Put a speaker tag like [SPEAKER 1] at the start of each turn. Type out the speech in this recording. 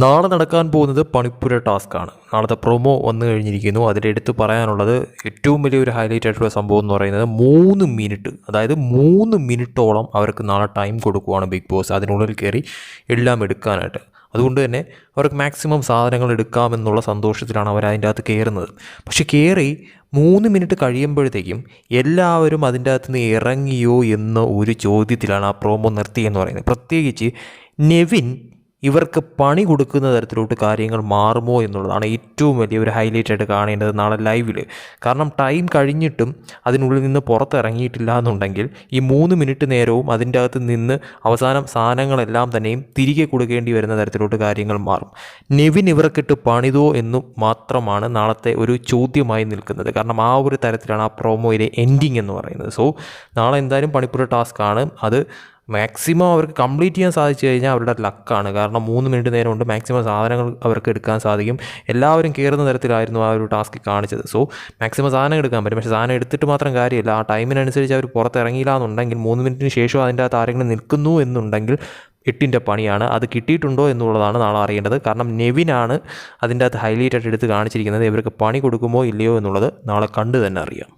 [SPEAKER 1] നാളെ നടക്കാൻ പോകുന്നത് പണിപ്പുര ടാസ്ക്കാണ് നാളത്തെ പ്രൊമോ വന്നു കഴിഞ്ഞിരിക്കുന്നു. അതിലെടുത്ത് പറയാനുള്ളത് ഏറ്റവും വലിയൊരു ഹൈലൈറ്റ് ആയിട്ടുള്ള സംഭവം എന്ന് പറയുന്നത് മൂന്ന് മിനിറ്റ് അതായത് മൂന്ന് മിനിറ്റോളം അവർക്ക് നാളെ ടൈം കൊടുക്കുവാണ് ബിഗ് ബോസ് അതിനുള്ളിൽ കയറി എല്ലാം എടുക്കാനായിട്ട്. അതുകൊണ്ട് തന്നെ അവർക്ക് മാക്സിമം സാധനങ്ങൾ എടുക്കാമെന്നുള്ള സന്തോഷത്തിലാണ് അവർ അതിന്റെ അകത്ത് കയറുന്നത്. പക്ഷേ കയറി മൂന്ന് മിനിറ്റ് കഴിയുമ്പോഴത്തേക്കും എല്ലാവരും അതിന്റെ അകത്ത് നിന്ന് ഇറങ്ങിയോ എന്ന ഒരു ചോദ്യത്തിലാണ് ആ പ്രോമോ നിർത്തിയെന്ന് പറയുന്നത്. പ്രത്യേകിച്ച് നെവിൻ ഇവർക്ക് പണി കൊടുക്കുന്ന തരത്തിലോട്ട് കാര്യങ്ങൾ മാറുമോ എന്നുള്ളതാണ് ഏറ്റവും വലിയ ഒരു ഹൈലൈറ്റ് ആയിട്ട് കാണേണ്ടത് നാളെ ലൈവിൽ കാരണം ടൈം കഴിഞ്ഞിട്ടും അതിനുള്ളിൽ നിന്ന് പുറത്തിറങ്ങിയിട്ടില്ല എന്നുണ്ടെങ്കിൽ ഈ മൂന്ന് മിനിറ്റ് നേരവും അതിന്റെ അകത്ത് നിന്ന് അവസാനം സാധനങ്ങളെല്ലാം തന്നെയും തിരികെ കൊടുക്കേണ്ടി വരുന്ന തരത്തിലോട്ട് കാര്യങ്ങൾ മാറും. നെവിൻ ഇവർക്കിട്ട് പണിതോ എന്നു മാത്രമാണ് നാളത്തെ ഒരു ചോദ്യമായി നിൽക്കുന്നത്. കാരണം ആ ഒരു തരത്തിലാണ് ആ പ്രോമോയിലെ എൻഡിങ് എന്ന് പറയുന്നത്. സോ നാളെ എന്തായാലും പണിപ്പുര ആണ്. അത് മാക്സിമം അവർക്ക് കംപ്ലീറ്റ് ചെയ്യാൻ സാധിച്ചു കഴിഞ്ഞാൽ അവരുടെ ലക്കാണ് കാരണം മൂന്ന് മിനിറ്റ് നേരം കൊണ്ട് മാക്സിമം സാധനങ്ങൾ അവർക്ക് എടുക്കാൻ സാധിക്കും. എല്ലാവരും കയറുന്ന തരത്തിലായിരുന്നു ആ ഒരു ടാസ്ക് കാണിച്ചത്. സോ മാക്സിമം സാധനം എടുക്കാൻ പറ്റും. പക്ഷേ സാധനം എടുത്തിട്ട് മാത്രം കാര്യമില്ല. ആ ടൈമിനനുസരിച്ച് അവർ പുറത്തിറങ്ങിയില്ല എന്നുണ്ടെങ്കിൽ മൂന്ന് മിനിറ്റിന് ശേഷം അതിന്റെ അകത്ത് ആരെങ്കിലും നിൽക്കുന്നു എന്നുണ്ടെങ്കിൽ എട്ടിന്റെ പണിയാണ്. അത് കിട്ടിയിട്ടുണ്ടോ എന്നുള്ളതാണ് നാളെ അറിയേണ്ടത്. കാരണം നെവിനാണ് അതിന്റെ അകത്ത് ഹൈലൈറ്റ് ആയിട്ട് എടുത്ത് കാണിച്ചിരിക്കുന്നത്. ഇവർക്ക് പണി കൊടുക്കുമോ ഇല്ലയോ എന്നുള്ളത് നാളെ കണ്ടു തന്നെ അറിയാം.